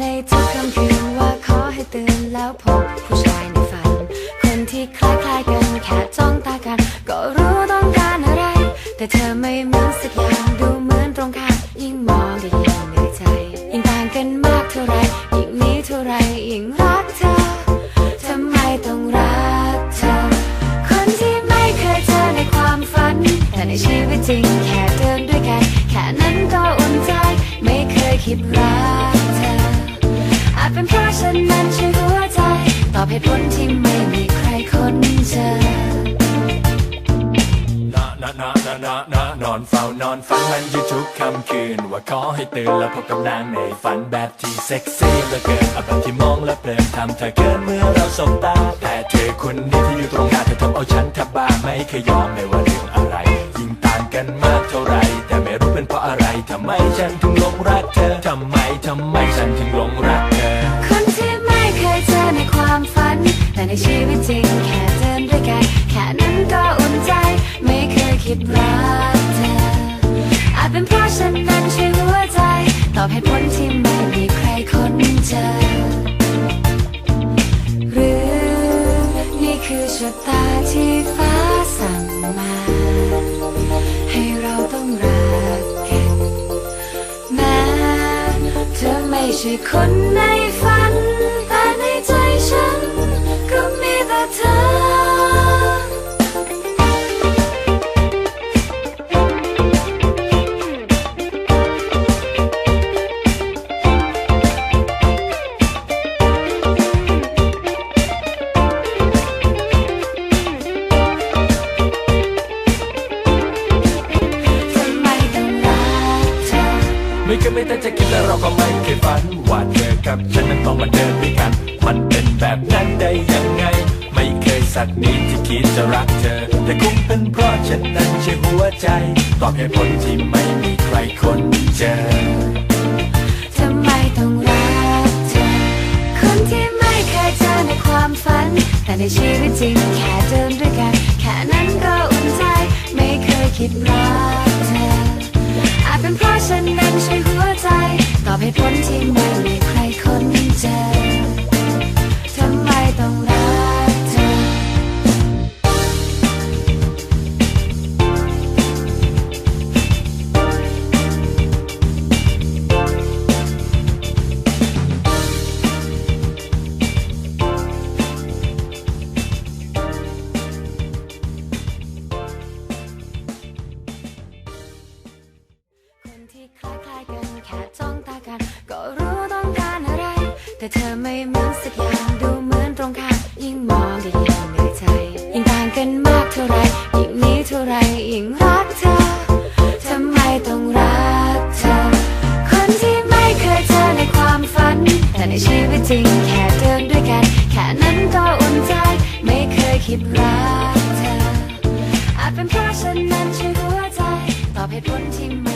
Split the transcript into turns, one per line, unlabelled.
ในทุกคำคืนว่าขอให้ตื่นแล้วพบผู้ชายในฝัน คนที่คล้ายๆกันแค่จ้องตากัน ก็รู้ต้องการอะไร แต่เธอไม่เหมือนสักอย่างดูเหมือนตรงข้ามยิ่งมองยิ่งเหนื่อใจ ยิ่งต่างกันมากเท่าไรยิ่งนี้เท่าไรยิ่งรักเธอทำไมต้องรักเธอ คนที่ไม่เคยเจอในความฝัน แต่ในชีวิตจริงแค่เดินด้วยกัน แค่นั้นก็อุ่นใจไม่เคยคิดรั ตอบเหตุผลที่ไม่มีใครค้นเจอ
นะนะนะนะนะนะนอนเฝ้านอนฝันมันอยู่ทุกค่ำคืน ว่าขอให้ตื่นแล้วพบกับนางในฝันแบบที่เซ็กซี่เหลือเกินเอาแบที่มองแล้วเพลินทำเธอเกินเมื่อเราสบตา แต่เธอคนนี้ที่อยู่ตรงหน้าเธอทำเอาฉันแทบบ้าไม่เคยยอมไม่ว่าเรื่องอะไร ยิ่งต่างกันมากเท่าไรแต่ไม่รู้เป็นเพราะอะไรทำไมฉันถึงหลงรักเธอทำไมทำไมฉันถึงหลงรักเธอ
คนที่ไม่เคยเจอในความฝัน อบเหตุผลที่ไม่มีใครค้นเจอ หรือนี่คือชะตาที่ฟ้าสั่งมา ให้เราต้องรักกันแม้เธอไม่ใช่คนใน ไม่เค
ยไม่แต่จะคิดและเราก็ไม่เคยฝันว่าเธอกับฉันนั้นต้องมาเดินด้วยกัน มันเป็นแบบนั้นได้ยังไง ไม่เคยสักนิดที่คิดจะรักเธอ แต่คงเป็นเพราะฉันนั้นใช่หัวใจ ตอบเหตุผลที่ไม่มีใครคนเจอ
ทำไมต้องรักเธอ คนที่ไม่เคยเจอในความฝัน แต่ในชีวิตจริงแค่เดินด้วยกัน แค่นั้นก็อุ่นใจ ไม่เคยคิดรัก จเป็นเพราะฉันนั้นใช้หัวใจ ตอบเหตุผลที่ไม่มีใครคนเจอ แต่เธอไม่เหมือนสักอย่างดูเหมือนตรงข้ามยิ่งมองก็ยิ่งเหนื่อยใจ ยิ่งต่างกันมากเท่าไรยิ่งนี้เท่าไรยิ่งรักเธอทำไมต้องรักเธอ คนที่ไม่เคยเจอในความฝัน แต่ในชีวิตจริงแค่เดินด้วยกัน แค่นั้นก็อุ่นใจ ไม่เคยคิดรักเธออาจเป็นเพราะฉันนั้นช่หัวใจตอบเหตุผลที่ไม่